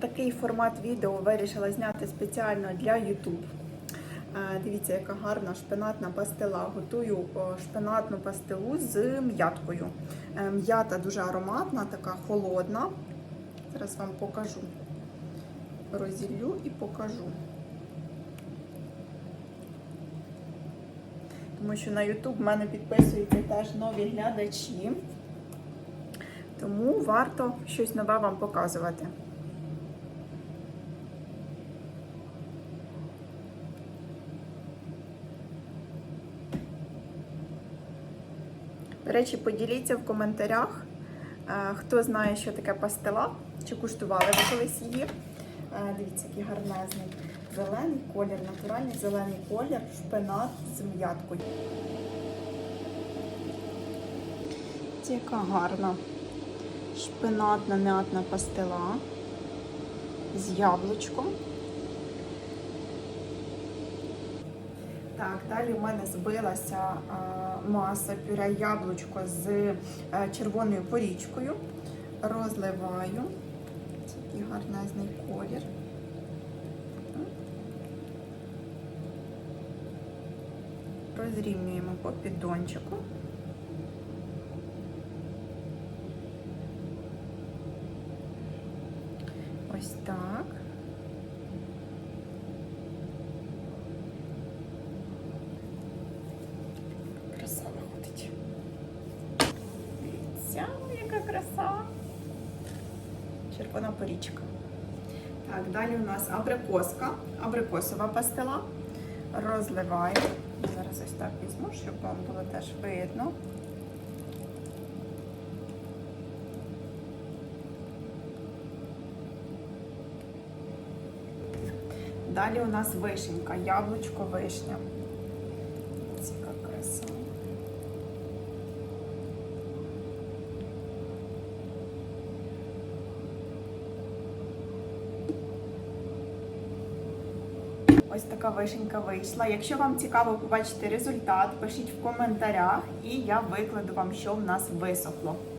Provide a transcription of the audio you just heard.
такий формат відео вирішила зняти спеціально для YouTube. Е, Дивіться, яка гарна шпинатна пастила. Готую шпинатну пастилу з м'яткою. Е, М'ята дуже ароматна, така холодна. Зараз вам покажу. Розділю і покажу. Тому що на YouTube в мене підписуються теж нові глядачі. Тому варто щось нове вам показувати. До речі, поділіться в коментарях, е, хто знає, що таке пастила, чи куштували ви колись її. Е, Дивіться, який гарнезний зелений колір, натуральний зелений колір, шпинат з м'яткою. Яка гарна шпинатна м'ятна пастила з яблучком. Так, далі в мене збилася маса пюре яблучко з е, червоною порічкою. Розливаю. Такий гарнезний колір. Розрівнюємо по піддончику. Ось так. Краса виходить. Дивіться, яка краса. Червона порічка. Так, далі у нас абрикоска, абрикосова пастила. Розливаю. Зараз ось так візьму, щоб вам було теж видно. Далі у нас вишенька, яблучко вишня. Ось краса. Ось така вишенька вийшла. Якщо вам цікаво побачити результат, пишіть в коментарях, і я викладу вам, що в нас висохло.